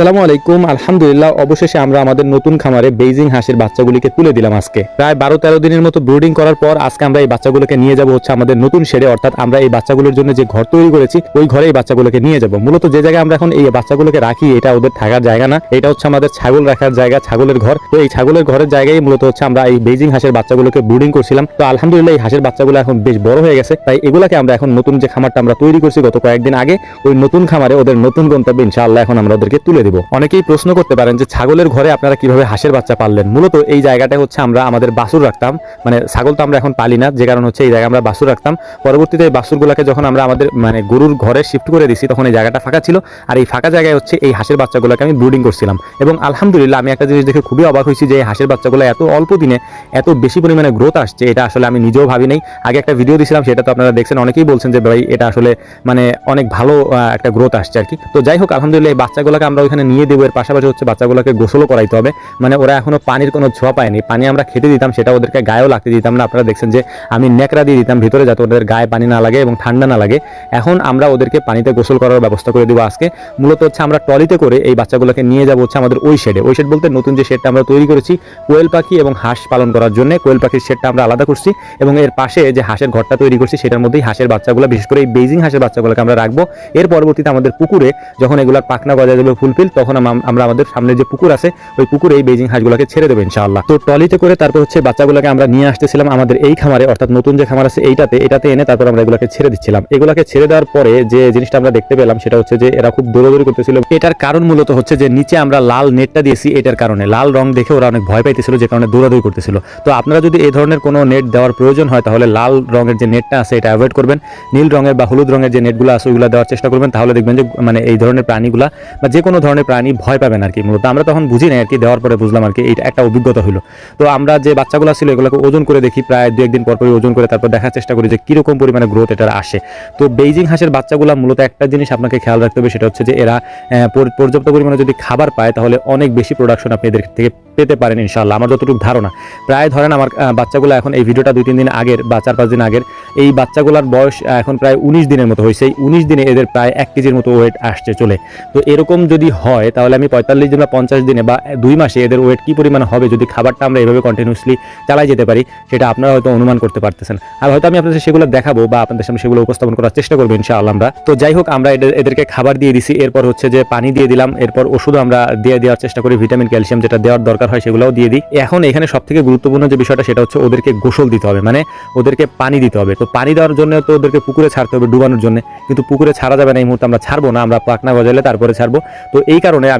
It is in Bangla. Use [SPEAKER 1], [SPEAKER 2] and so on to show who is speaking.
[SPEAKER 1] আসসালামু আলাইকুম। আলহামদুলিল্লাহ, অবশেষে আমরা আমাদের নতুন খামারে বেইজিং হাঁসের বাচ্চাগুলিকে তুলে দিলাম আজকে। প্রায় বারো তেরো দিনের মতো ব্রুডিং করার পর আজকে আমরা এই বাচ্চাগুলোকে নিয়ে যাব হচ্ছে আমাদের নতুন শেডে। অর্থাৎ আমরা এই বাচ্চাগুলোর জন্য যে ঘর তৈরি করেছি, ওই ঘরে এই বাচ্চাগুলোকে নিয়ে যাব। মূলত যে জায়গায় আমরা এখন এই বাচ্চাগুলোকে রাখি, এটা ওদের থাকার জায়গা না। এটা হচ্ছে আমাদের ছাগল রাখার জায়গা, ছাগলের ঘর। তো এই ছাগলের ঘরের জায়গায় মূলত হচ্ছে আমরা এই বেইজিং হাঁসের বাচ্চাগুলোকে ব্রুডিং করছিলাম। তো আলহামদুলিল্লাহ, এই হাঁসের বাচ্চাগুলো এখন বেশ বড় হয়ে গেছে। তাই এগুলাকে আমরা এখন নতুন যে খামারটা আমরা তৈরি করছি গত কয়েকদিন আগে, ওই নতুন খামারে ওদের নতুন গন্তব্যে ইনশাআল্লাহ এখন আমরা ওদেরকে তুলে দিব। অনেকেই প্রশ্ন করতে পারেন যে ছাগলের ঘরে আপনারা কীভাবে হাঁসের বাচ্চা পাললেন? মূলত এই জায়গাটা হচ্ছে আমরা আমাদের বাসুর রাখতাম। মানে ছাগল তো আমরা এখন পালি না, যে কারণ হচ্ছে এই জায়গায় আমরা বাসুর রাখতাম। পরবর্তীতে এই বাসুরগুলোকে যখন আমরা আমাদের মানে গরুর ঘরে শিফট করে দিছি, তখন এই জায়গাটা ফাঁকা ছিল। আর এই ফাঁকা জায়গায় হচ্ছে এই হাঁসের বাচ্চাগুলোকে আমি ব্রুডিং করছিলাম। এবং আলহামদুলিল্লাহ আমি একটা জিনিস দেখে খুবই অবাক হয়েছি যে এই হাঁসের বাচ্চাগুলো এত অল্প দিনে এত বেশি পরিমাণে গ্রোথ আসছে, এটা আসলে আমি নিজেও ভাবি নাই। আগে একটা ভিডিও দিয়েছিলাম সেটা তো আপনারা দেখছেন, অনেকেই বলছেন যে ভাই এটা আসলে মানে অনেক ভালো একটা গ্রোথ আসছে আর কি। তো যাই হোক, আলহামদুলিল্লাহ এই বাচ্চাগুলোকে আমরা ওইখানে নিয়ে দেবো। এর পাশাপাশি হচ্ছে বাচ্চাগুলোকে গোসলও করাইতে হবে। মানে ওরা এখনও পানির কোনো ছোঁয়া পায়নি। পানি আমরা খেতে দিতাম, সেটা ওদেরকে গায়েও লাগতে দিতাম না। আপনারা দেখছেন যে আমি নেকড়া দিয়ে দিতাম ভিতরে যাতে ওদের গায়ে পানি না লাগে এবং ঠান্ডা না লাগে। এখন আমরা ওদেরকে পানিতে গোসল করার ব্যবস্থা করে দেবো আজকে। মূলত হচ্ছে আমরা ট্রলিতে করে এই বাচ্চাগুলোকে নিয়ে যাব হচ্ছে আমাদের ওই শেডে ওই শেড বলতে নতুন যে শেডটা আমরা তৈরি করেছি, কোয়েল পাখি এবং হাঁস পালন করার জন্য। কোয়েল পাখির শেডটা আমরা আলাদা করছি এবং এর পাশে যে হাঁসের ঘরটা তৈরি করছি, সেটার মধ্যেই হাঁসের বাচ্চাগুলো, বিশেষ করে এই বেজিং হাঁসের বাচ্চাগুলোকে আমরা রাখব। এর পরবর্তীতে আমাদের পুকুরে যখন এগুলার পাখনা গজা যাবে ফুলফিল তখন আমরা আমাদের সামনে যে পুকুর আছে, ওই পুকুরে এই বেজিং হাঁসগুলোকে ছেড়ে দেবো ইনশাআল্লাহ। তো ট্রলিতে করে তারপর হচ্ছে বাচ্চাগুলোকে আমরা নিয়ে আসতেছিলাম আমাদের এই খামারে, অর্থাৎ নতুন যে খামার আছে এইটাতে, এটাতে এনে তারপর আমরা এগুলোকে ছেড়ে দিচ্ছিলাম। এগুলোকে ছেড়ে দেওয়ার পরে যে জিনিসটা আমরা দেখতে পেলাম, সেটা হচ্ছে যে এরা খুব দৌড়াদৌড়ি করতেছিল। এটার কারণ মূলত হচ্ছে যে নিচে আমরা লাল নেটটা দিয়েছি এটার কারণে। লাল রং দেখে ওরা অনেক ভয় পাইতেছিল, যে কারণে দৌড়াদৌড়ি করতেছিল। তো আপনারা যদি এই ধরনের কোনো নেট দেওয়ার প্রয়োজন হয়, তাহলে লাল রঙের যে নেটটা আছে, এটা অ্যাভয়েড করবেন। নীল রঙের বা হলুদ রঙের যে নেটগুলো আছে, ওইগুলো দেওয়ার চেষ্টা করবেন। তাহলে দেখবেন যে মানে এই ধরনের প্রাণীগুলা বা যে কোনো ধরনের প্রাণী ভয় পাবেন আর কি, মূলত আমরা তখন বুঝি না আর কি, দেওয়ার পরে বুঝলাম আর কি এটা একটা অভিজ্ঞতা হলো তো আমরা যে বাচ্চাগুলো ছিল, এগুলোকে ওজন করে দেখি, প্রায় দু একদিন পরপরই ওজন করে তারপর দেখার চেষ্টা করি যে কীরকম পরিমাণে গ্রোথ এটার আসে। তো বেইজিং হাঁসের বাচ্চাগুলো মূলত একটা জিনিস আপনাকে খেয়াল রাখতে হবে, সেটা হচ্ছে যে এরা পর্যাপ্ত পরিমাণে যদি খাবার পায়, তাহলে অনেক বেশি প্রোডাকশন আপনি এদের থেকে পেতে পারেন ইনশাল্লাহ আমার যতটুকু ধারণা। প্রায় ধরেন আমার বাচ্চাগুলো এখন এই ভিডিওটা দুই তিন দিন আগের বা চার পাঁচ দিন আগের, এই বাচ্চাগুলোর বয়স এখন প্রায় উনিশ দিনের মতো হয়েছে। এই উনিশ দিনে এদের প্রায় এক কেজির মতো ওয়েট আসছে চলে। তো এরকম যদি হয়, তাহলে আমি পঁয়তাল্লিশ দিন বা পঞ্চাশ দিনে বা দুই মাসে এদের ওয়েট কি পরিমাণ হবে, যদি খাবারটা আমরা এভাবে কন্টিনিউসলি চালাই যেতে পারি, সেটা আপনারা হয়তো অনুমান করতে পারতেছেন। আর হয়তো আমি আপনাদের সেগুলো দেখাবো বা আপনাদের সামনে সেগুলো উপস্থাপন করার চেষ্টা করব ইনশাআল্লাহ আমরা। তো যাই হোক, আমরা এদের- এদেরকে খাবার দিয়ে দিছি। এরপর হচ্ছে যে পানি দিয়ে দিলাম। এরপর ওষুধ আমরা দিয়ে দেওয়ার চেষ্টা করি, ভিটামিন, ক্যালসিয়াম যেটা দেওয়ার দরকার হয় সেগুলোও দিয়ে দিই। এখন এখানে সব থেকে গুরুত্বপূর্ণ যে বিষয়টা সেটা হচ্ছে ওদেরকে গোসল দিতে হবে মানে ওদেরকে পানি দিতে হবে। তো পানি দেওয়ার জন্য তো ওদেরকে পুকুরে ছাড়তে হবে ডুবানোর জন্য। কিন্তু পুকুরে ছাড়া যাবে না, এই মুহূর্তে আমরা ছাড়বো না, আমরা পাকনা গজালে তারপরে ছাড়বো। তো এই কারণে